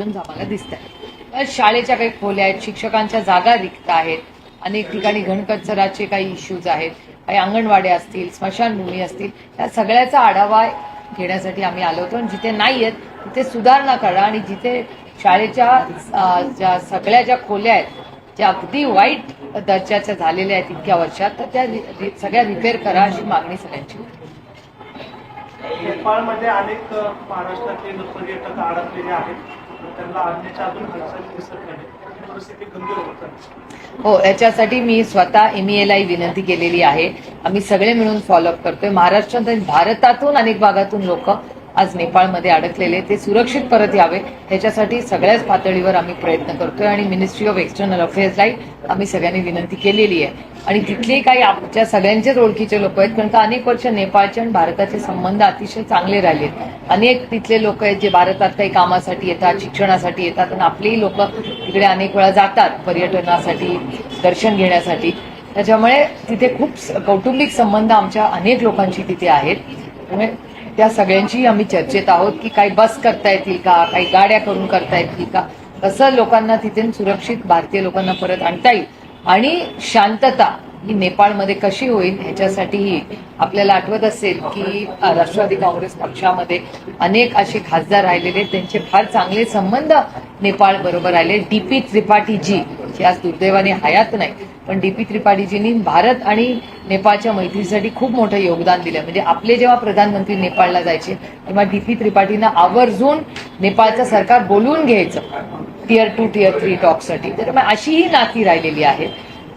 Problems आम्हाला दिसत आहेत शाळेच्या काही खोल्या आहेत शिक्षकांच्या जागा रिक्त आहेत अनेक ठिकाणी घनकचराचे काही इश्यूज आहेत काही अंगणवाड्या असतील स्मशानभूमी असतील या सगळ्याचा आढावा घेण्यासाठी आम्ही आलो होतो. आणि जिथे नाही आहेत तिथे सुधारणा करा आणि जिथे शाळेच्या ज्या सगळ्या ज्या खोल्या आहेत ज्या अगदी वाईट दर्जाच्या झालेल्या आहेत इतक्या वर्षात तर त्या सगळ्या रिपेअर करा अशी मागणी सगळ्यांची होती. नेपाळमध्ये अनेक महाराष्ट्रातले पर्यटक अडकलेले आहेत. त्यांना आणण्याच्या अजून हालचाली दिसत नाही परिस्थिती गंभीर होत हो याच्यासाठी मी स्वतः एम विनंती केलेली आहे. आम्ही सगळे मिळून फॉलोअप करतोय. महाराष्ट्रात आणि भारतातून अनेक भागातून लोक आज नेपाळमध्ये अडकलेले ते सुरक्षित परत यावे. याच्यासाठी सगळ्याच पातळीवर आम्ही प्रयत्न करतोय आणि मिनिस्ट्री ऑफ एक्सटर्नल अफेअर्सलाही आम्ही सगळ्यांनी विनंती केलेली आहे. आणि तिथले काही आमच्या सगळ्यांचेच ओळखीचे लोक आहेत कारण का अनेक वर्ष नेपाळचे आणि भारताचे संबंध अतिशय चांगले राहिले अनेक तिथले लोक आहेत जे भारतात काही कामासाठी येतात शिक्षणासाठी येतात आणि आपलेही लोक तिकडे अनेक वेळा जातात पर्यटनासाठी दर्शन घेण्यासाठी. त्याच्यामुळे तिथे खूप कौटुंबिक संबंध आमच्या अनेक लोकांशी तिथे आहेत. त्यामुळे त्या सगळ्यांशीही आम्ही चर्चेत आहोत की काही बस करता येतील का काही गाड्या करून करता येतील का कसं लोकांना तिथे सुरक्षित भारतीय लोकांना परत आणता येईल. आणि शांतता ही नेपाळमध्ये कशी होईल ह्याच्यासाठीही आपल्याला आठवत असेल की राष्ट्रवादी काँग्रेस पक्षामध्ये अनेक असे खासदार राहिलेले त्यांचे फार चांगले संबंध नेपाळ बरोबर आले डीपी त्रिपाठीजी जे आज दुर्दैवाने हयात नाही. पण डीपी त्रिपाठीजींनी भारत आणि नेपाळच्या मैत्रीसाठी खूप मोठं योगदान दिलं म्हणजे आपले जेव्हा प्रधानमंत्री नेपाळला जायचे तेव्हा डीपी त्रिपाठींना आवर्जून नेपाळचं सरकार बोलवून घ्यायचं. टीयर टू टिअर थ्री टॉकसाठी त्याच्यामुळे अशी ही नाती राहिलेली आहे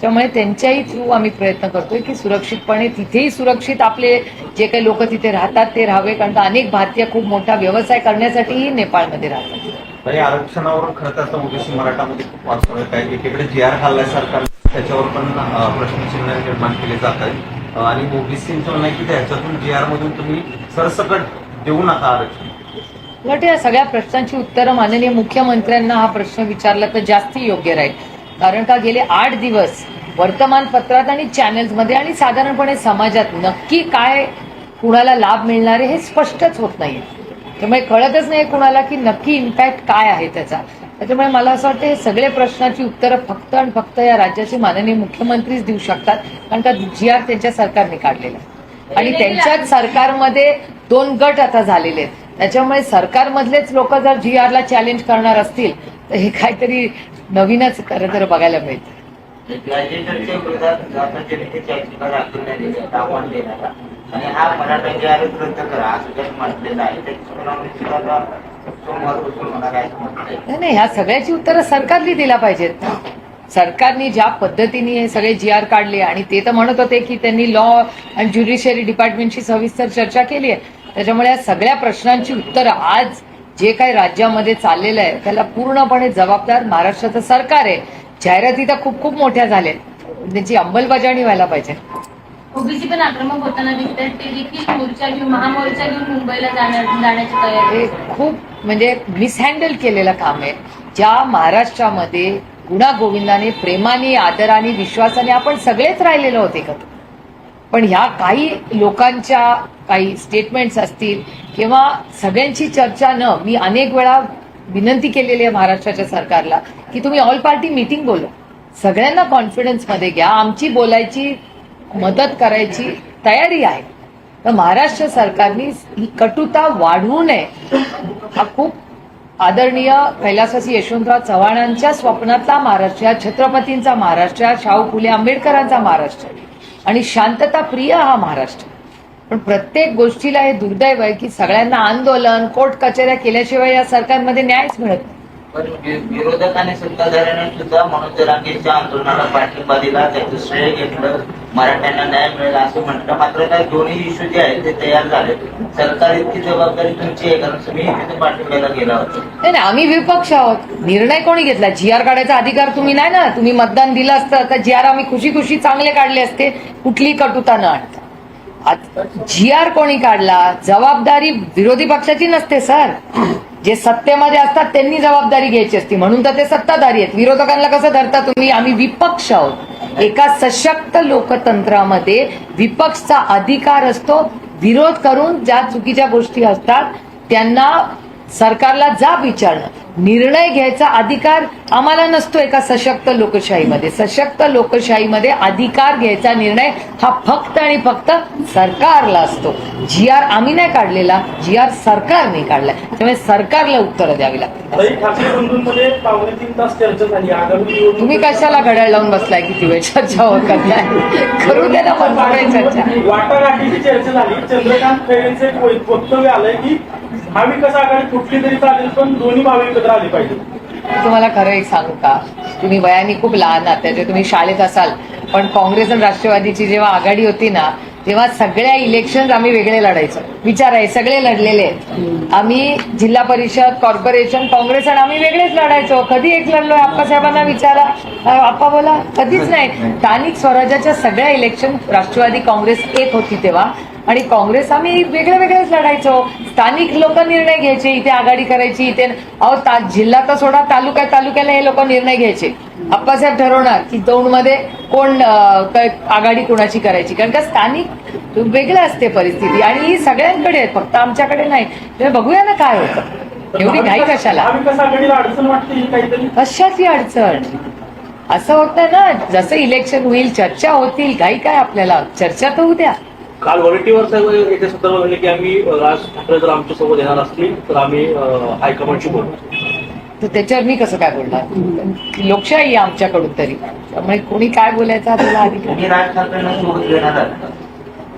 त्यामुळे त्यांच्याही थ्रू आम्ही प्रयत्न करतोय की सुरक्षितपणे तिथेही सुरक्षित आपले जे काही लोक तिथे राहतात ते राहावे कारण अनेक भारतीय खूप मोठा व्यवसाय करण्यासाठीही नेपाळमध्ये राहतात. आरक्षणावर खरं तर आता मराठामध्ये खूप वाद आहे एकीकडे जी आर खाल्लाय सरकार त्याच्यावर पण प्रश्नचिन्ह निर्माण केले जात आहेत. आणि ओबीसीचं म्हणणं आहे की त्याच्यातून जी आर मधून तुम्ही सरसकट देऊ नका आरक्षण. उलट या सगळ्या प्रश्नांची उत्तरं माननीय मुख्यमंत्र्यांना हा प्रश्न विचारला तर जास्ती योग्य राहील. कारण का गेले आठ दिवस वर्तमानपत्रात आणि चॅनल्समध्ये आणि साधारणपणे समाजात नक्की काय कुणाला लाभ मिळणारे हे स्पष्टच होत नाहीये. त्यामुळे कळतच नाही कुणाला की नक्की इम्पॅक्ट काय आहे त्याचा. त्याच्यामुळे मला असं वाटतं हे सगळे प्रश्नाची उत्तरं फक्त आणि फक्त या राज्याचे माननीय मुख्यमंत्रीच देऊ शकतात. कारण का जी आर त्यांच्या सरकारने काढलेला आहे. आणि त्यांच्याच सरकारमध्ये दोन गट आता झालेले आहेत. त्याच्यामुळे सरकारमधलेच लोक जर जी आरला चॅलेंज करणार असतील तर हे काहीतरी नवीनच खरं तर बघायला मिळतं. ग्रॅज्युएटच्या विरोधात आपण जनतेच्या याचिका दाखल नाही आव्हान आणि हा मराठा जे रद्द करा असं जर म्हटलेलं आहे नाही नाही ह्या सगळ्याची उत्तरं सरकारने दिला पाहिजेत ना. सरकारने ज्या पद्धतीने हे सगळे जी आर काढले आणि ते तर म्हणत होते की त्यांनी लॉ आणि ज्युडिशियरी डिपार्टमेंटशी सविस्तर चर्चा केली आहे त्याच्यामुळे या सगळ्या प्रश्नांची उत्तरं आज जे काही राज्यामध्ये चाललेलं आहे त्याला पूर्णपणे जबाबदार महाराष्ट्राचं सरकार आहे. जाहिराती तर खूप खूप मोठ्या झाल्यात. त्याची अंमलबजावणी व्हायला पाहिजे. ओबीसी पण आक्रमक होताना दिसतात ते देखील मोर्चा घेऊन महामोर्चा घेऊन मुंबईला जाण्या जाण्याची तयारी. खूप म्हणजे मिसहँडल केलेलं काम आहे. ज्या महाराष्ट्रामध्ये गुणागोविंदाने प्रेमाने आदराने विश्वासाने आपण सगळेच राहिलेलो होते एकत्र. पण ह्या काही लोकांच्या काही स्टेटमेंट्स असतील किंवा सगळ्यांची चर्चा न मी अनेक वेळा विनंती केलेली आहे महाराष्ट्राच्या सरकारला की तुम्ही ऑल पार्टी मीटिंग बोला. सगळ्यांना कॉन्फिडन्समध्ये घ्या. आमची बोलायची मदत करायची तयारी आहे. तर महाराष्ट्र सरकारने ही कटुता वाढवू नये. हा खूप आदरणीय कैलासवासी यशवंतराव चव्हाणांच्या स्वप्नातला महाराष्ट्र या छत्रपतींचा महाराष्ट्र शाहू फुले आंबेडकरांचा महाराष्ट्र आणि शांतता प्रिय हा महाराष्ट्र. पण प्रत्येक गोष्टीला हे दुर्दैव आहे की सगळ्यांना आंदोलन कोर्ट कचेऱ्या केल्याशिवाय या सरकारमध्ये न्यायच मिळत नाही. पण विरोधकांनी सत्ताधाऱ्यांनी सुद्धा मनोज जरांगेच्या आंदोलनाला पाठिंबा दिला त्याचं श्रेय घेतलं. मराठ्यांना न्याय मिळेल असं म्हटलं. मात्र त्या दोन्ही इश्यू जे आहेत ते तयार झाले सरकार इतकी जबाबदारी तुमची आहे कारण तुम्ही तिथे पाठिंब्याला गेला होता. नाही नाही आम्ही विपक्ष आहोत. निर्णय कोणी घेतला? जी आर काढायचा अधिकार तुम्ही नाही ना? तुम्ही मतदान दिलं असतं तर जी आर आम्ही खुशी खुशी चांगले काढले असते. कुठली कटुता न आणता. जी आर कोणी काढला? जबाबदारी विरोधी पक्षाची नसते सर. जे सत्तेमध्ये असतात त्यांनी जबाबदारी घ्यायची असती. म्हणून तर ते सत्ताधारी आहेत. विरोधकांना कसं धरता तुम्ही? आम्ही विपक्ष आहोत. एका सशक्त लोकतंत्रामध्ये विपक्षचा अधिकार असतो. विरोध करून ज्या चुकीच्या गोष्टी असतात त्यांना सरकारला जा विचारणं. निर्णय घ्यायचा अधिकार आम्हाला नसतो एका सशक्त लोकशाहीमध्ये. सशक्त लोकशाहीमध्ये अधिकार घ्यायचा निर्णय हा फक्त आणि फक्त सरकारला असतो. जी आर आम्ही नाही काढलेला जी आर सरकारने काढलाय. त्यामुळे सरकारला उत्तरं द्यावी निवडणूक तुम्ही कशाला घड्याळ लावून बसलाय? किती वेळ चर्चा होत करताय? करू दे ना चर्चा. वाटाघाटीची चर्चा झाली. चंद्रकांत खैरेंचे वक्तव्य आलंय की महाविकास आघाडी कुठली तरी चालेल पण दोन्ही भाव एकत्र आले पाहिजे. तुम्हाला खरं एक सांगू का? तुम्ही वयाने खूप लहान आहात त्याचे तुम्ही शाळेत असाल. पण काँग्रेस आणि राष्ट्रवादीची जेव्हा आघाडी होती ना तेव्हा सगळ्या इलेक्शन आम्ही वेगळे लढायचो. विचार आहे सगळे लढलेले आहेत. आम्ही जिल्हा परिषद कॉर्पोरेशन काँग्रेस आणि आम्ही वेगळेच लढायचो. कधी एक लढलोय? आप्पासाहेबांना विचारा. आप्पा बोला. कधीच नाही. स्थानिक स्वराज्याच्या सगळ्या इलेक्शन राष्ट्रवादी काँग्रेस एक होती तेव्हा. आणि काँग्रेस आम्ही वेगळे वेगळेच लढायचो. स्थानिक लोक निर्णय घ्यायचे इथे आघाडी करायची इथे अहो ता- जिल्हा तर सोडा तालुक्या तालुक्याला हे लोक निर्णय घ्यायचे. अप्पासाहेब ठरवणार की दौंडमध्ये कोण आघाडी कोणाची करायची? कारण का स्थानिक वेगळं असते परिस्थिती आणि ही सगळ्यांकडे आहे फक्त आमच्याकडे नाही. बघूया ना काय होतं. एवढी घाई कशाला? वाटते ही कशाची अडचण? असं होतं ना जसं इलेक्शन होईल चर्चा होतील घाई काय आपल्याला? चर्चा तर होऊ द्या. काल वॉलंटियर साहेब याच्या संदर्भात म्हणले की आम्ही राज ठाकरे जर आमच्यासोबत येणार असतील तर आम्ही हायकमांडशी बोलू तर त्याच्यावर मी कसं काय बोलणार? लोकशाही आहे आमच्याकडून तरी. त्यामुळे कोणी काय बोलायचं?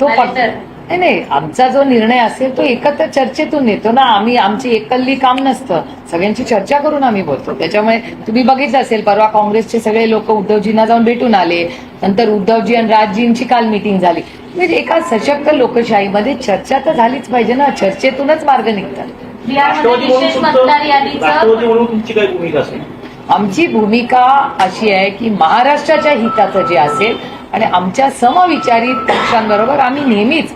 तो फक्त. नाही. नाही आमचा जो निर्णय असेल तो एकत्र चर्चेतून येतो ना. आम्ही आमची एकल्ली काम नसतं. सगळ्यांची चर्चा करून आम्ही बोलतो. त्याच्यामुळे तुम्ही बघितलं असेल परवा काँग्रेसचे सगळे लोक उद्धवजींना जाऊन भेटून आले. नंतर उद्धवजी आणि राजजींची काल मिटिंग झाली. म्हणजे एका सशक्त लोकशाहीमध्ये चर्चा तर झालीच पाहिजे ना. चर्चेतूनच मार्ग निघतात. बिहारमध्ये राष्ट्रवादी म्हणून विशेष तुमचं- मतदार यादीचं राष्ट्रवादी म्हणून तुमची काय भूमिका असेल? आमची भूमिका अशी आहे की महाराष्ट्राच्या हिताचं जे असेल आणि आमच्या समविचारी पक्षांबरोबर आम्ही नेहमीच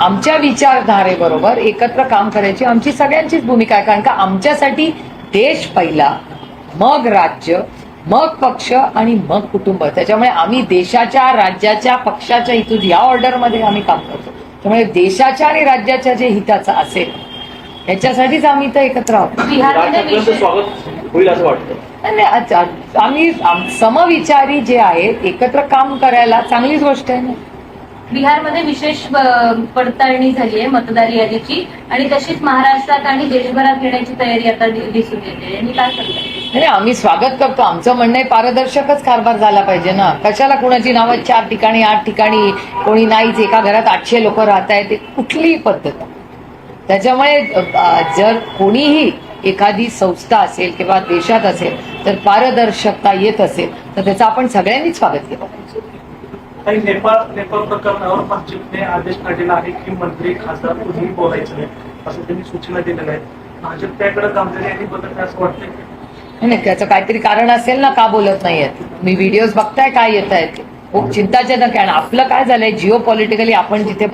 आमच्या विचारधारेबरोबर एकत्र काम करायची आमची सगळ्यांचीच भूमिका आहे. कारण का आमच्यासाठी देश पहिला मग राज्य मग पक्ष आणि मग कुटुंब. त्याच्यामुळे आम्ही देशाच्या राज्याच्या पक्षाच्या इथून या ऑर्डरमध्ये आम्ही काम करतो. त्यामुळे देशाच्या आणि राज्याच्या जे हिताचं असेल याच्यासाठीच आम्ही इथं एकत्र आहोत. होईल असं वाटतं. नाही, आम्ही आम- समविचारी जे आहेत एकत्र काम करायला चांगलीच गोष्ट आहे ना. बिहारमध्ये विशेष पडताळणी झाली आहे मतदार यादीची. आणि तशीच महाराष्ट्रात आणि देशभरात घेण्याची तयारी आता दिसून येते. यांनी काय नाही आम्ही स्वागत करतो. आमचं म्हणणं आहे पारदर्शकच कारभार झाला पाहिजे ना. कशाला कुणाची नावं चार ठिकाणी आठ ठिकाणी कोणी नाहीच. एका घरात आठशे लोक राहत आहेत ते कुठलीही पद्धत. त्याच्यामुळे जर कोणीही एखादी संस्था असेल किंवा देशात असेल तर पारदर्शकता येत असेल तर त्याचं आपण सगळ्यांनीच स्वागत केलं. पाहिजे काही नेपाळ नेपाळ प्रकरणावर भाजपने आदेश काढलेला आहे की मंत्री खासदार कुठेही बोलायचं नाही असं त्यांनी सूचना दिलेल्या आहेत. भाजप त्याकडे गांभीर्य आणि बदल असं वाटतंय. नाही, त्याचं काहीतरी कारण असेल ना का बोलत नाहीयेत? मी व्हिडिओज बघताय काय येत आहेत खूप चिंताजनक आहे आणि आपलं काय झालंय जिओ पॉलिटिकली आपण जिथे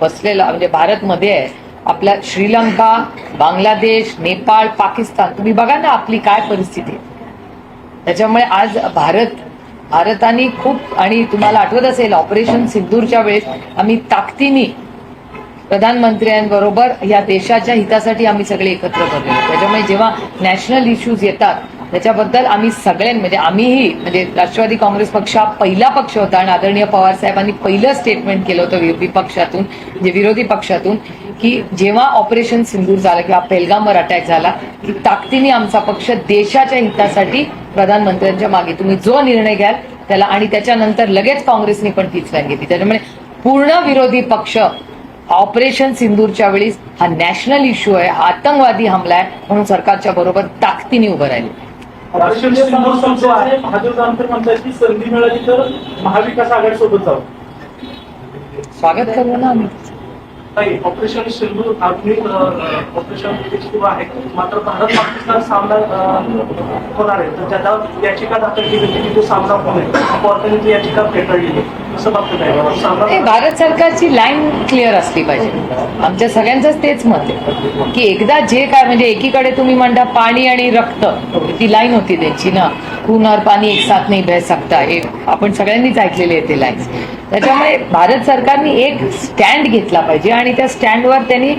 बसलेलं म्हणजे भारतमध्ये आहे आपल्या श्रीलंका बांगलादेश नेपाळ पाकिस्तान तुम्ही बघा ना आपली काय परिस्थिती. त्याच्यामुळे आज भारत भारताने खूप आणि तुम्हाला आठवत असेल ऑपरेशन सिंदूरच्या वेळेस आम्ही ताकदीने प्रधानमंत्र्यांबरोबर या देशाच्या हितासाठी आम्ही सगळे एकत्र करतो त्याच्यामुळे जेव्हा नॅशनल इश्यूज येतात त्याच्याबद्दल आम्ही सगळ्यां म्हणजे आम्हीही म्हणजे राष्ट्रवादी काँग्रेस पक्ष हा पहिला पक्ष होता आणि आदरणीय पवार साहेबांनी पहिलं स्टेटमेंट केलं होतं वि- विपक्षातून म्हणजे विरोधी पक्षातून की जेव्हा ऑपरेशन सिंदूर झालं किंवा पेलगामवर अटॅक झाला की ताकदीने आमचा पक्ष देशाच्या हितासाठी प्रधानमंत्र्यांच्या मागे तुम्ही जो निर्णय घ्याल त्याला आणि त्याच्यानंतर लगेच काँग्रेसने पण तीच लाईन घेतली. त्याच्यामुळे पूर्ण विरोधी पक्ष ऑपरेशन सिंदूरच्या वेळी हा नॅशनल इश्यू आहे हा आतंकवादी हमला आहे म्हणून सरकारच्या बरोबर ताकदीने उभं राहिले. ऑपरेशन सिंधूर संपवाय महादेव जानकर म्हणतात की संधी मिळाली तर महाविकास आघाडी सोबत जाऊ. स्वागत करू ना आम्ही. नाही ऑपरेशन सिंधू आधुनिक ऑपरेशन सुरू आहे. मात्र भारत पाकिस्तान सामना होणार आहे. तर त्याला याचिका दाखल केली होती की तो सामना होणार कोर्टाने याचिका याचिका फेटाळली. भारत सरकारची लाईन क्लिअर असली पाहिजे. आमच्या सगळ्यांचंच तेच मत आहे. की एकदा जे काय म्हणजे एकीकडे तुम्ही म्हणता पाणी आणि रक्त ती लाईन होती त्यांची ना. खून और पाणी एक साथ नाही बह सकता हे आपण सगळ्यांनीच ऐकलेले आहे ते लाईन्स त्याच्यामुळे भारत सरकारने एक स्टँड घेतला पाहिजे आणि त्या स्टँडवर त्यांनी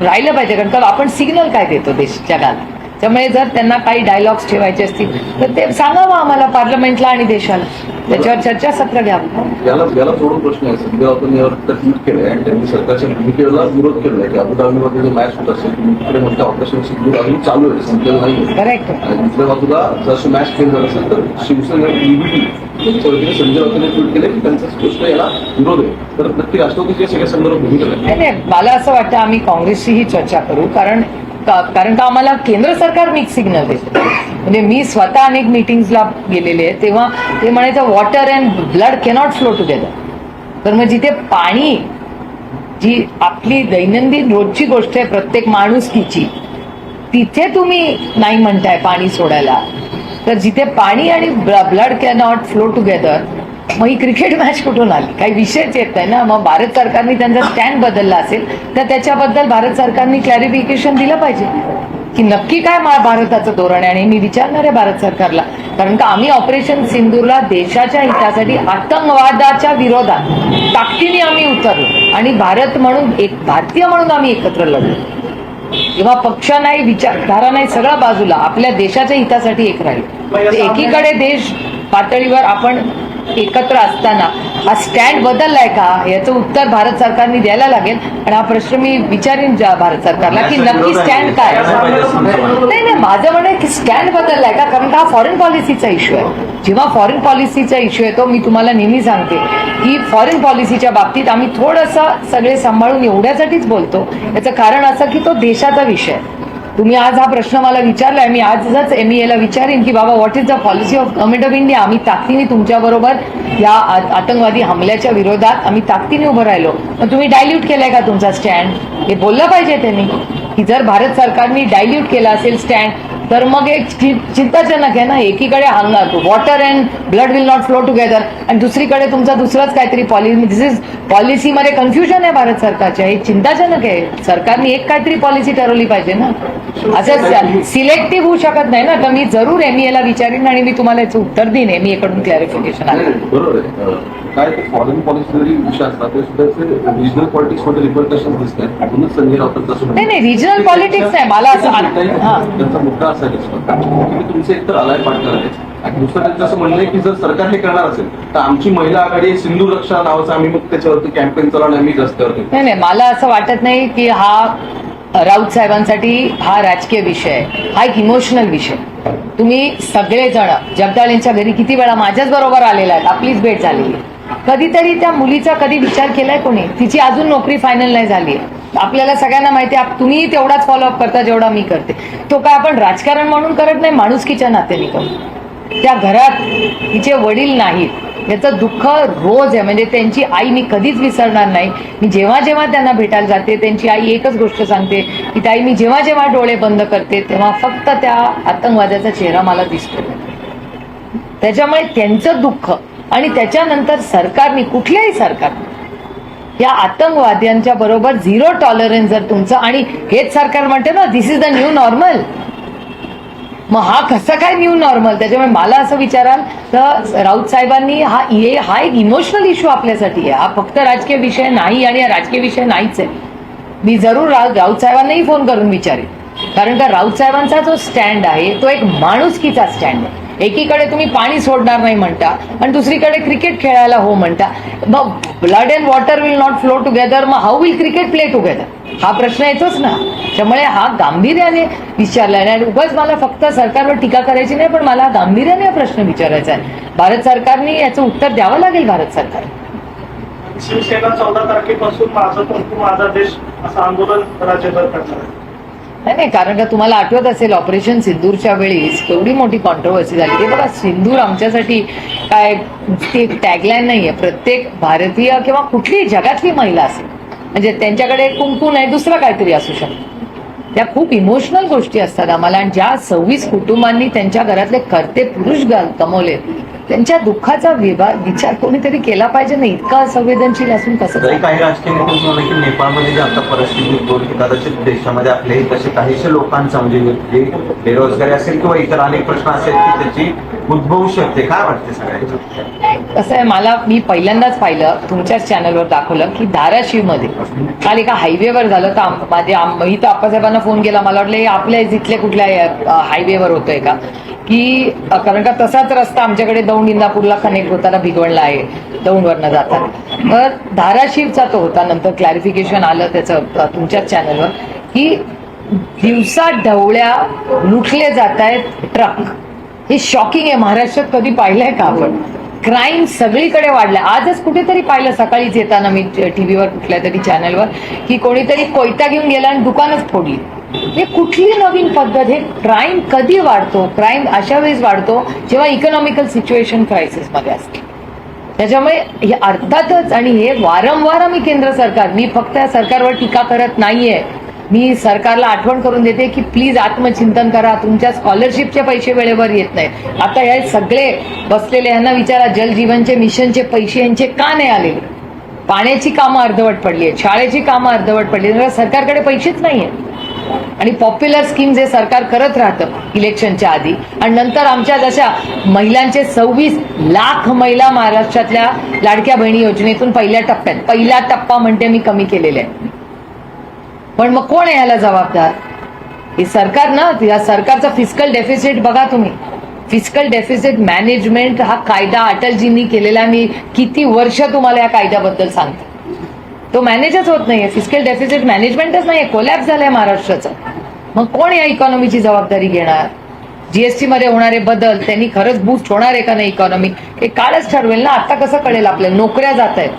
राहिलं पाहिजे. कारण का आपण सिग्नल काय देतो देश जगाला त्यामुळे जर त्यांना काही डायलॉग्स ठेवायचे असतील तर ते सांगावं आम्हाला पार्लमेंटला आणि देशाला. त्याच्यावर चर्चासत्र घ्यावं. याला याला जोडून प्रश्न आहे. संजय राऊतांनी यावर ट्विट केलंय आणि त्यांनी सरकारच्या भूमिकेला विरोध केलाय की अबुधाबीमध्ये जो मॅच होत असेल तिकडे मोठं ऑपरेशन अजून चालू आहे संपलेलं नाही करेक्ट आणि दुसऱ्या बाजूला जर मॅच खेळ झाला असेल तर शिवसेना ईबीटी वतीने संजय राऊतांनी ट्विट केले की त्यांचा स्पष्ट याला विरोध आहे. तर नक्की राष्ट्रवादीच्या सगळ्या संदर्भात नाही मला असं वाटतं आम्ही काँग्रेसशीही चर्चा करू कारण का- कारण का आम्हाला केंद्र सरकार मिक्स सिग्नल देतं. म्हणजे मी स्वतः अनेक मिटिंग्सला गेलेले आहे तेव्हा ते म्हणायचं water and blood cannot flow together तर मग जिथे पाणी जी आपली दैनंदिन रोजची गोष्ट आहे प्रत्येक माणुसकीची तिथे तुम्ही नाही म्हणताय पाणी सोडायला. तर जिथे पाणी आणि ब्लड कॅनॉट फ्लो टुगेदर मग ही क्रिकेट मॅच कुठून आली? काही विषयच येत नाही ना. मग भारत सरकारने त्यांचा स्टँड बदलला असेल तर त्याच्याबद्दल भारत सरकारने क्लॅरिफिकेशन दिलं पाहिजे. की नक्की काय भारताचं धोरण आहे? आणि मी विचारणार आहे भारत सरकारला. कारण का आम्ही ऑपरेशन सिंधूरला देशाच्या हितासाठी आतंकवादाच्या विरोधात ताकदीने आम्ही उतरलो. आणि भारत म्हणून एक भारतीय म्हणून आम्ही एकत्र लढलो. किंवा पक्ष नाही विचारधारा नाही सगळं बाजूला आपल्या देशाच्या हितासाठी एक राहील. एकीकडे देश पातळीवर आपण एकत्र असताना. हा स्टँड बदललाय का? याचं उत्तर भारत सरकारने द्यायला लागेल. आणि हा प्रश्न मी विचारीन जा- भारत सरकारला की नक्की स्टँड काय? नाही नाही माझं म्हणणं की स्टँड बदललाय का? कारण का हा फॉरेन पॉलिसीचा इश्यू आहे. जेव्हा फॉरेन पॉलिसीचा इश्यू येतो मी तुम्हाला नेहमी सांगते की फॉरेन पॉलिसीच्या बाबतीत आम्ही थोडंसं सगळे सांभाळून एवढ्यासाठीच बोलतो. याचं कारण असं की तो देशाचा विषय आहे. तुम्ही आज हा प्रश्न मला विचारलाय मी आजच एम ई एला विचारेन की बाबा what is the policy of government of India आम्ही ताकदीने तुमच्याबरोबर या आतंकवादी हमल्याच्या विरोधात आम्ही ताकदीने उभं राहिलो. मग तुम्ही डायल्यूट केलाय का तुमचा स्टँड हे बोललं पाहिजे त्यांनी. की जर भारत सरकारने डायल्यूट केला असेल स्टँड तर मग एक चिंताजनक आहे ना एकीकडे हंगा water and blood will not flow together आणि दुसरीकडे तुमचा दुसराच काहीतरी पॉलिसी दिस इज पॉलिसीमध्ये कन्फ्युजन आहे भारत सरकारच्या. हे चिंताजनक आहे. सरकारने एक काहीतरी पॉलिसी ठरवली पाहिजे ना. असं सिलेक्टिव्ह होऊ शकत नाही ना. तर मी जरूर एम ला विचारीन आणि मी तुम्हाला याचं उत्तर देईन. एमकडून क्लॅरिफिकेशन नाही, आलं आहे काय ते फॉरेन पॉलिसी जरी विषय असतात ते सुद्धा रिजनल पॉलिटिक्समध्ये रिप्रेझेंटेशन दिसत आहे म्हणूनच संजय म्हणणं नाही नाही रिजनल पॉलिटिक्स नाही मला असं हा त्यांचा मुद्दा असा आहे त्याच्यावर, की तुमचे एकतर अलाय पार्टनर आहेत आणि दुसरं त्यांचं असं म्हणणं आहे की जर सरकार हे करणार असेल तर आमची महिला आघाडी सिंधू रक्षा नावाचं आम्ही मग त्याच्यावरती कॅम्पेन चालवणार आम्ही रस्त्यावरती नाही नाही मला असं वाटत नाही की हा राऊत साहेबांसाठी हा राजकीय विषय आहे. हा एक इमोशनल विषय तुम्ही सगळेजण जगदाळ यांच्या घरी किती वेळा माझ्याच बरोबर आलेला आहेत आपलीच भेट झालेली आहे. कधीतरी त्या मुलीचा कधी विचार केलाय कोणी? तिची अजून नोकरी फायनल नाही झाली. आपल्याला सगळ्यांना माहिती आहे तुम्ही तेवढाच फॉलोअप करता जेवढा मी करते. तो काय आपण राजकारण म्हणून करत नाही माणुसकीच्या नात्याने करतो. त्या घरात तिचे वडील नाहीत. याचं दुःख रोज आहे. म्हणजे त्यांची आई मी कधीच विसरणार नाही. मी जेव्हा जेव्हा त्यांना भेटायला जाते त्यांची आई एकच गोष्ट सांगते की ताई मी जेव्हा जेव्हा डोळे बंद करते तेव्हा फक्त त्या आतंकवाद्याचा चेहरा मला दिसतो. त्याच्यामुळे त्यांचं दुःख आणि त्याच्यानंतर सरकारने कुठल्याही सरकार या आतंकवाद्यांच्या बरोबर झिरो टॉलरन्स जर तुमचं आणि हेच सरकार म्हणते ना this is the new normal मग हा कसं काय न्यू नॉर्मल त्याच्यामुळे मला असं विचाराल तर राऊत साहेबांनी हा ये हा एक इमोशनल इश्यू आपल्यासाठी आहे. हा फक्त राजकीय विषय नाही आणि हा राजकीय विषय नाहीच आहे. मी जरूर रा राऊत साहेबांनाही फोन करून विचारेन. कारण का राऊत साहेबांचा जो स्टँड आहे तो एक माणुसकीचा स्टँड आहे. एकीकडे तुम्ही पाणी सोडणार नाही म्हणता आणि दुसरीकडे क्रिकेट खेळायला हो म्हणता. मग blood and water will not flow together मग how will cricket play together हा प्रश्न येतोच ना. त्यामुळे हा गांभीर्याने विचारला आणि उगाच मला फक्त सरकारवर टीका करायची नाही पण मला गांभीर्याने हा प्रश्न विचारायचा आहे. भारत सरकारने याचं उत्तर द्यावं लागेल भारत सरकार. शिवसेना चौदा तारखेपासून माझा माझा देश असं आंदोलन राज्यभर करणार आहे. नाही नाही कारण का तुम्हाला आठवत असेल ऑपरेशन सिंदूरच्या वेळेस केवढी मोठी कॉन्ट्रोवर्सी झाली. ते बघा सिंदूर आमच्यासाठी काय ती टॅगलाईन नाहीये. प्रत्येक भारतीय किंवा कुठलीही जगातली महिला असेल म्हणजे त्यांच्याकडे कुंकू नाही दुसरं काहीतरी असू शकतं. त्या खूप इमोशनल गोष्टी असतात आम्हाला. आणि ज्या सव्वीस कुटुंबांनी त्यांच्या घरातले करते पुरुष कमवले त्यांच्या दुःखाचा विभा विचार कोणीतरी केला पाहिजे ना? इतका संवेदनशील असून कसं? काही राजकीय की नेपाळमध्ये जी आता परिस्थिती कदाचित देशामध्ये आपले तसे काहीशे लोकांचा म्हणजे बेरोजगारी असेल किंवा इतर अनेक प्रश्न असेल की त्याची उद्भवू शकते. काय वाटते सगळ्यांच्या कसं आहे मला मी पहिल्यांदाच पाहिलं तुमच्याच चॅनलवर दाखवलं की धाराशिवमध्ये. काल एका हायवेवर झालं तर माझे मी तर आप्पासाहेबांना फोन केला मला वाटलं हे आपल्या इथल्या कुठल्या हायवेवर होतोय का? की कारण का तसाच रस्ता आमच्याकडे दौंड इंदापूरला कनेक्ट होताना भिगवणला आहे दौंडवरनं जाताना. तर धाराशिवचा तो होता नंतर क्लॅरिफिकेशन आलं त्याचं तुमच्याच चॅनलवर की दिवसा ढवळ्या लुटले जात आहेत ट्रक. हे शॉकिंग आहे महाराष्ट्रात कधी पाहिलंय का आपण? क्राईम सगळीकडे वाढलाय. आजच कुठेतरी पाहिलं सकाळीच येताना मी टीव्हीवर कुठल्या तरी चॅनलवर की कोणीतरी कोयता घेऊन गेला आणि दुकानच फोडली. हे कुठली नवीन पद्धत? हे क्राईम कधी वाढतो? क्राईम अशा वेळेस वाढतो जेव्हा इकॉनॉमिकल सिच्युएशन क्रायसिसमध्ये असते. त्याच्यामुळे हे अर्थातच आणि हे वारंवार आम्ही केंद्र सरकार मी फक्त या सरकारवर टीका करत नाहीये. मी सरकारला आठवण करून देते की प्लीज आत्मचिंतन करा. तुमच्या स्कॉलरशिपचे पैसे वेळेवर येत नाही आता हे सगळे बसलेले यांना विचारा जलजीवनचे मिशनचे पैसे यांचे का नाही आलेले पाण्याची कामं अर्धवट पडली आहेत शाळेची कामं अर्धवट पडली आहेत. सरकारकडे पैसेच नाहीये आणि पॉप्युलर स्कीम्स हे सरकार करत राहतं इलेक्शनच्या आधी. आणि नंतर आमच्या जशा महिलांचे सव्वीस लाख महिला महाराष्ट्रातल्या लाडक्या बहिणी योजनेतून पहिल्या टप्प्यात पहिला टप्पा म्हणते मी कमी केलेला आहे. पण मग कोण आहे याला जबाबदार? हे सरकार ना या सरकारचा फिजिकल डेफिसिट बघा तुम्ही. फिजिकल डेफिसिट मॅनेजमेंट हा कायदा अटलजींनी केलेला मी किती वर्ष तुम्हाला या कायद्याबद्दल सांगते. तो मॅनेजच होत नाहीये. फिजिकल डेफिसिट मॅनेजमेंटच नाहीये. कोलॅप्स झालाय महाराष्ट्राचं. मग कोण या इकॉनॉमीची जबाबदारी घेणार? जीएसटी मध्ये होणारे बदल त्यांनी खरंच बूस्ट होणार आहे का नाही इकॉनॉमी हे कालच ठरवेल ना. आता कसं कळेल आपल्याला? नोकऱ्या जात आहेत.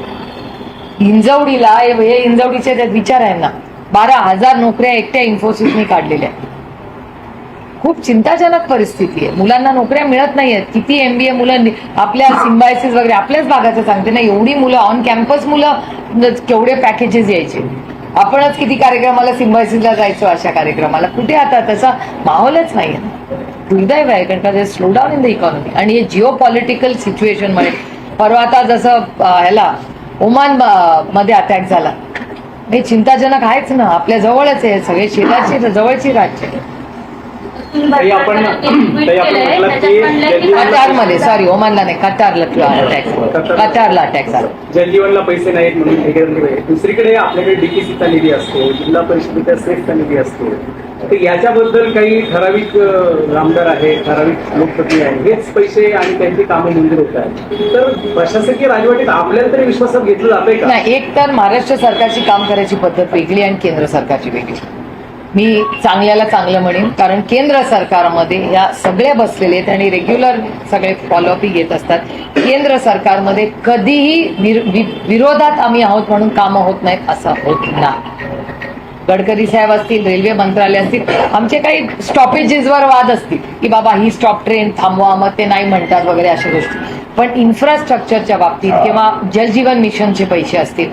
हिंजवडीला हे हे हिंजवडीचे त्यात विचार आहे ना बारा हजार नोकऱ्या एकट्या इन्फोसिसने काढलेल्या आहेत. खूप चिंताजनक परिस्थिती आहे. मुलांना नोकऱ्या मिळत नाहीयेत. किती एमबीए मुलं आपल्या सिम्बायसिस वगैरे आपल्याच भागाचं सांगते ना एवढी मुलं ऑन कॅम्पस मुलं केवढे पॅकेजेस यायचे. आपणच किती कार्यक्रमाला सिम्बायसिसला जायचो अशा कार्यक्रमाला. कुठे आता तसा माहोलच नाहीये. दुर्दैव आहे कारण का slow down in the economy आणि हे जिओ पॉलिटिकल सिच्युएशनमुळे परवा आता जसं ह्याला ओमानमध्ये अटॅक झाला. हे चिंताजनक आहेच ना आपल्या जवळच आहे सगळे शेजारची जवळची राज्य आहे. ताई, आपण- ताई, आपण म्हटलं की कतारमध्ये सॉरी ओमानला नाही कतारला अटॅक कतारला. अटॅक झाला जलजीवनला पैसे नाहीत म्हणून हे. दुसरीकडे आपल्याकडे डीपीसीचा निधी असतो जिल्हा परिषदेचा सेफचा निधी असतो. तर याच्याबद्दल काही ठराविक आमदार आहे ठराविक लोकप्रतिनिधी आहे हेच पैसे आणि त्यांची कामं मंजूर होत आहेत. तर प्रशासकीय राजवटीत आपल्याला तरी विश्वासात घेतलं जातंय का? नाही एक तर महाराष्ट्र सरकारची काम करायची पद्धत वेगळी आणि केंद्र सरकारची वेगळी. मी चांगल्याला चांगलं म्हणेन. कारण केंद्र सरकारमध्ये या सगळ्या बसलेले आहेत आणि रेग्युलर सगळे फॉलोअपही घेत असतात. केंद्र सरकारमध्ये कधीही विर- वि- विरोधात आम्ही आहोत म्हणून कामं होत नाहीत असं होत नाही. गडकरी साहेब असतील रेल्वे मंत्रालय असतील आमचे काही स्टॉपेजेसवर वाद असतील की बाबा ही स्टॉप ट्रेन थांबवा मग ते नाही म्हणतात वगैरे अशा गोष्टी. पण इन्फ्रास्ट्रक्चरच्या बाबतीत किंवा जलजीवन मिशनचे पैसे असतील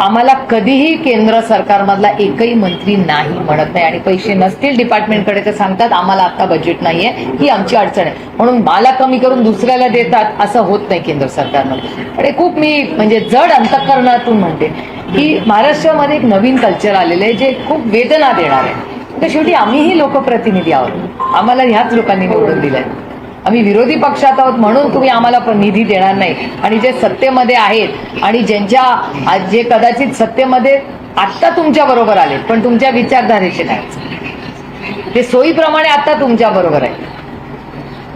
आम्हाला कधीही केंद्र सरकारमधला एकही मंत्री नाही म्हणत नाही. आणि पैसे नसतील डिपार्टमेंटकडे तर सांगतात आम्हाला आता बजेट नाहीये ही आमची अडचण आहे. म्हणून मला कमी करून दुसऱ्याला देतात असं होत नाही केंद्र सरकारमध्ये हे खूप मी म्हणजे जड अंतकरणातून म्हणते. की महाराष्ट्रामध्ये एक नवीन कल्चर आलेलं आहे जे खूप वेदना देणार आहे. तर शेवटी आम्हीही लोकप्रतिनिधी आहोत. आम्हाला ह्याच लोकांनी निवडून दिलंय. आम्ही विरोधी पक्षात आहोत म्हणून तुम्ही आम्हाला पण निधी देणार नाही. आणि जे सत्तेमध्ये आहेत आणि ज्यांच्या आज जे कदाचित सत्तेमध्ये आत्ता तुमच्या बरोबर आले पण तुमच्या विचारधारेचे नाही ते सोयीप्रमाणे आता तुमच्या बरोबर आहे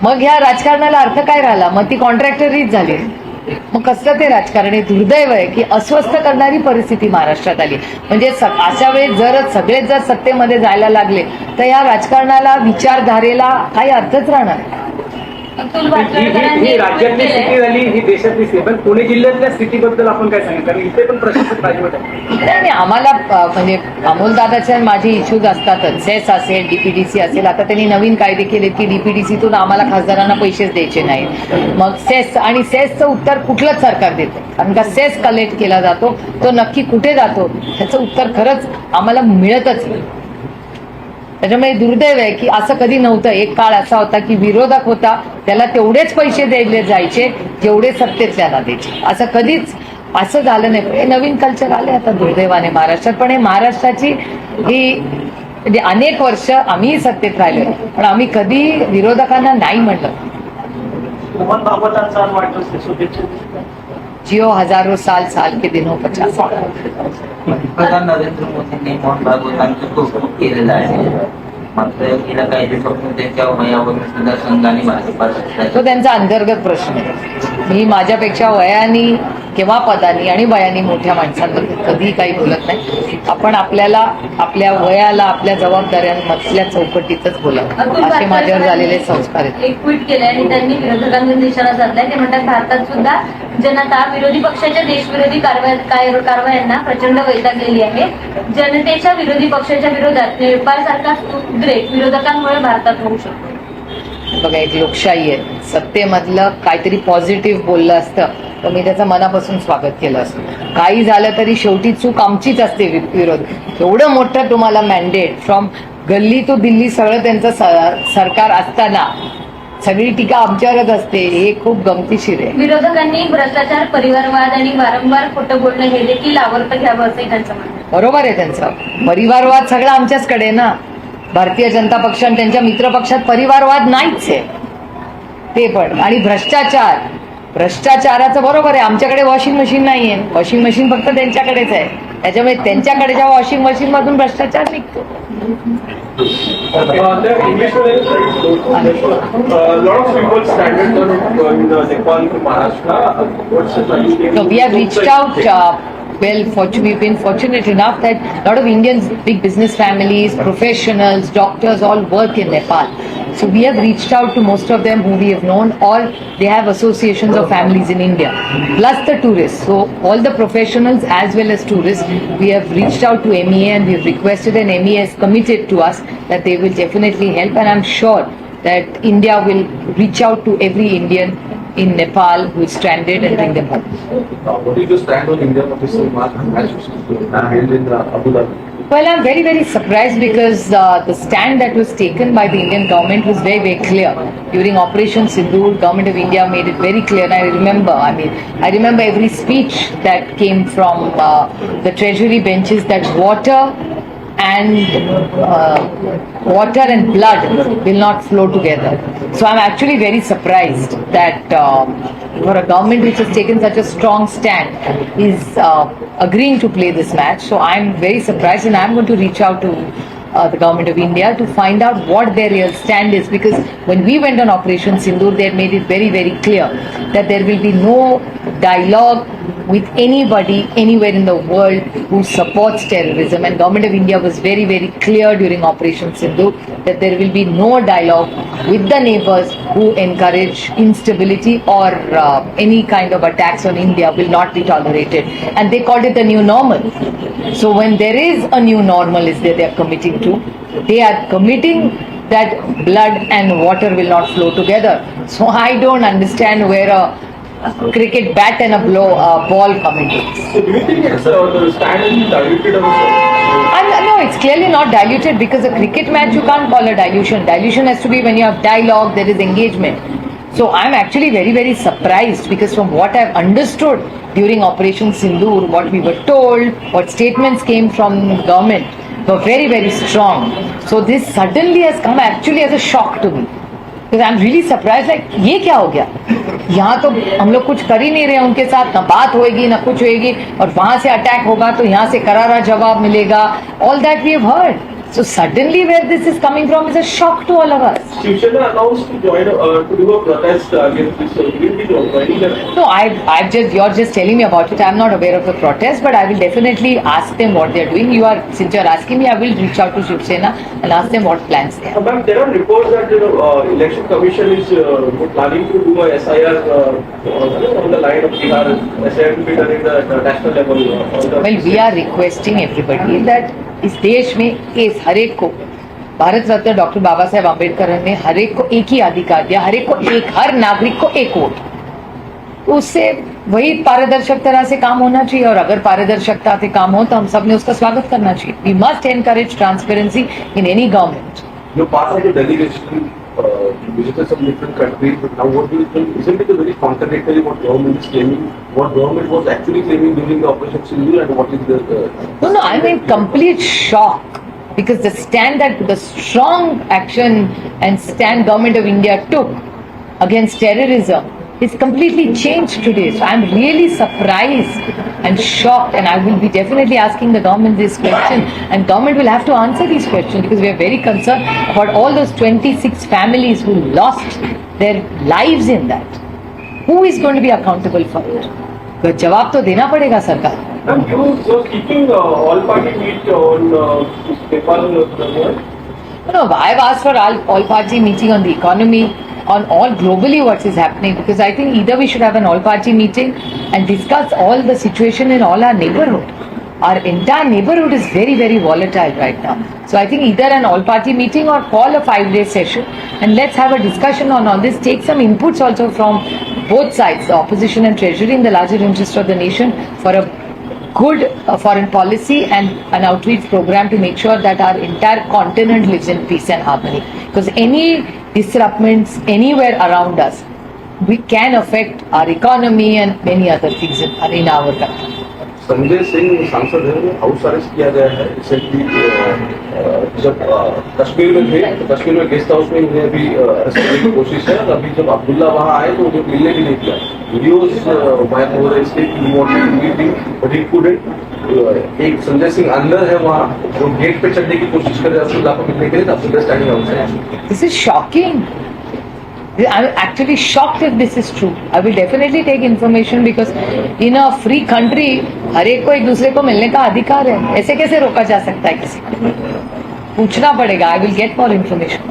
मग ह्या राजकारणाला अर्थ काय राहिला? मग ती कॉन्ट्रॅक्टरीच झाली. मग कसलं ते राजकारणी दुर्दैव आहे की अस्वस्थ करणारी परिस्थिती महाराष्ट्रात आली. म्हणजे अशा वेळेस जर सगळेच जर सत्तेमध्ये जायला लागले तर या राजकारणाला विचारधारेला काही अर्थच राहणार अतुल ही- राज्यातली स्थिती. झाली ही देशातली स्थिती पण पुणे जिल्ह्यातल्या स्थितीबद्दल आपण काय सांगितलं कारण इथे पण प्रशासक राजवट आहे. नाही आम्हाला म्हणजे अमोलदादाचे आणि माझे इश्यूज असतातच. सेस असेल डीपीडीसी असेल आता त्यांनी नवीन कायदे केलेत की डीपीडीसीतून आम्हाला खासदारांना पैसेच द्यायचे नाहीत. मग सेस आणि सेसचं उत्तर कुठलंच सरकार देतं कारण का सेस कलेक्ट केला जातो तो नक्की कुठे जातो ह्याचं उत्तर खरंच आम्हाला मिळतच नाही. त्याच्यामुळे दुर्दैव आहे की असं कधी नव्हतं. एक काळ असा होता की विरोधक होता त्याला तेवढेच पैसे द्यायले जायचे जेवढे सत्तेत त्याला द्यायचे. असं कधीच असं झालं नाही. हे नवीन कल्चर आले आता दुर्दैवाने महाराष्ट्रात. पण हे महाराष्ट्राची ही म्हणजे अनेक वर्ष आम्ही सत्तेत राहिलो पण आम्ही कधी विरोधकांना नाही म्हटलं जियो हजारो साल साल के दिनों पचास साल पंतप्रधान नरेंद्र मोदींनी मोहन भागवतांचं कौतुक केलेलं आहे. मात्र गेल्या काही दिवसापासून त्यांच्या वयावरून सुद्धा संघ आणि भाजपा सत्ता तो त्यांचा अंतर्गत प्रश्न आहे. मी माझ्यापेक्षा वयानी किंवा पदानी आणि वयानी मोठ्या माणसांबद्दल कधीही काही बोलत नाही. आपण आपल्याला आपल्या वयाला आपल्या जबाबदाऱ्यांमधल्या चौकटीतच बोलत असे माझ्यावर झालेले संस्कार आहेत. एक ट्विट केलंय आणि त्यांनी विरोधकांवर निशाणा साधलाय. ते म्हणतात भारतात सुद्धा जनता विरोधी पक्षाच्या देशविरोधी कारवायांना प्रचंड वैतागलेली आहे. जनतेच्या विरोधी पक्षाच्या विरोधात नेपाळ सारखा उद्रेक विरोधकांमुळे भारतात होऊ शकतो. बघा एक लोकशाही आहे. सत्तेमधलं काहीतरी पॉझिटिव्ह बोललं असतं तर मी त्याचं मनापासून स्वागत केलं असतं. काही झालं तरी शेवटी चूक आमचीच असते विरोध. एवढं मोठं तुम्हाला मॅन्डेट फ्रॉम गल्ली टू दिल्ली सगळं त्यांचं सरकार असताना सगळी टीका आमच्यावरच असते. हे खूप गमतीशीर आहे. विरोधकांनी भ्रष्टाचार परिवारवाद आणि वारंवार खोटं बोलणं हे देखील आवर्त घ्यावं असंही त्यांचं म्हणणं. बरोबर आहे त्यांचं. परिवारवाद सगळं आमच्याचकडे आहे ना. भारतीय जनता पक्ष आणि त्यांच्या मित्र पक्षात परिवारवाद नाहीच आहे. ते पण. आणि भ्रष्टाचार. भ्रष्टाचाराचं बरोबर आहे. आमच्याकडे वॉशिंग मशीन नाही आहे वॉशिंग मशीन फक्त त्यांच्याकडेच आहे. त्याच्यामुळे त्यांच्याकडेच्या वॉशिंग मशीन मधून भ्रष्टाचार निघतो. will well, fortunate, we've been fortunate enough that a lot of Indians, big business families, professionals, doctors, all work in Nepal. So we have reached out to most of them who we have known, or they have associations of families in India, plus the tourists. So all the professionals as well as tourists, we have reached out to MEA and we have requested, and MEA has committed to us that they will definitely help, and I'm sure that India will reach out to every Indian in Nepal who is stranded and bring them home. What is your stand on India Pakistan match match held in uh, Abu Dhabi? Well, I'm very, very surprised because uh, the stand that was taken by the Indian government was very, very clear. During Operation Sindoor, government of India made it very clear. And I remember, I mean, I remember every speech that came from uh, the treasury benches that water and uh, water and blood will not flow together. So I'm actually very surprised that um, for a government which has taken such a strong stand is uh, agreeing to play this match. So I'm very surprised, and I'm going to reach out to. Uh, the government of India to find out what their real stand is because when we went on Operation Sindoor, they had made it very, very clear that there will be no dialogue with anybody anywhere in the world who supports terrorism. And government of india was very very clear during operation sindhu that there will be no dialogue with the neighbors who encourage instability or uh, any kind of attacks on india will not be tolerated. And they called it the new normal. So when there is a new normal is that they are committing to. They are committing that blood and water will not flow together. So i don't understand where a cricket bat and a blow uh, ball coming. So do you think it's uh, diluted I'm, uh, no, it's clearly not diluted because a cricket match you can't call a dilution. Dilution has to be when you have dialogue, there is engagement. So I'm actually very, very surprised because from what I've understood during Operation Sindoor, what we were told, what statements came from government were very, very strong. So this suddenly has come actually as a shock to me. Because I'm really surprised, like, ye kya ho gaya? यहाँ तो हम लोग कुछ कर ही नहीं रहे उनके साथ ना बात होएगी ना कुछ होएगी और वहां से अटैक होगा तो यहाँ से करारा जवाब मिलेगा। All that we have heard So suddenly where this is coming from is a shock to all of us. Shivsena announced to join, uh, to do a protest against this. Uh, will be joining. No, I, I've just, you're just telling me about it. I'm not aware of the protest, but I will definitely ask them what they're doing. You are, since you're asking me, I will reach out to Shivsena and ask them what plans they have. Uh, ma'am, there are reports that, you know, uh, election commission is uh, planning to do a SIR uh, uh, on the line of Bihar. SIR to be done in the, the national level. Uh, the well, we are requesting everybody that इस देश में इस हर एक को, Bharat Ratna doctor Baba Saheb Ambedkar ने हर एक को एक ही अधिकार दिया, हर एक को एक, हर नागरिक को एक वोट। उससे वही पारदर्शक तरह से काम होना चाहिए और अगर पारदर्शकता से काम हो तो हम सबने उसका स्वागत करना चाहिए। We must encourage transparency in any government जो पास है, जो delegation uh, visited some different countries, but now what do you think? Isn't it a very contradictory what government is claiming? What government was actually claiming during the Operation Sindoor and what is the... Uh, No, no, I'm in complete shock because the stand that the strong action and stand government of India took against terrorism is completely changed today. So I'm really surprised and shocked and I will be definitely asking the government this question and government will have to answer these questions because we are very concerned about all those 26 families who lost their lives in that. Who is going to be accountable for it? The jawab to dena padega sarkar. Ma'am, you were speaking uh, all party meet on uh, Nepal. Uh, no, no, I've asked for all, all party meeting on the economy, on all globally what is happening because I think either we should have an all party meeting and discuss all the situation in all our neighborhood. Our entire neighborhood is very, very volatile right now. So I think either an all party meeting or call a five day session and let's have a discussion on all this. Take some inputs also from both sides, the opposition and treasury in the larger interest of the nation for a good uh, foreign policy and an outreach program to make sure that our entire continent lives in peace and harmony. Because any disruptions anywhere around us, we can affect our economy and many other things in, in our country. Sanjay Singh सांसद है वो house arrest KIA गया है recently जब अ, कश्मीर में थे तो कश्मीर में guest house में उन्हें अभी अरेस्ट करने की कोशिश है और अभी जब अब्दुल्ला वहाँ आए तो उन्हें मिलने भी नहीं दिया वीडियोस वायरल हो रहे हैं इसके कि wanted meeting, but he couldn't. अ, एक संजय सिंह अंदर है वहाँ जो गेट पे चढ़ने की कोशिश कर रहे हैं अब्दुल्ला को मिलने के लिए Abdullah standing outside This is shocking. I'm actually shocked if this is true. I will definitely take information because in a free country, हर एक को एक दूसरे को मिलने का अधिकार है ऐसे कैसे रोका जा सकता है किसी को पूछना पड़ेगा I will get more information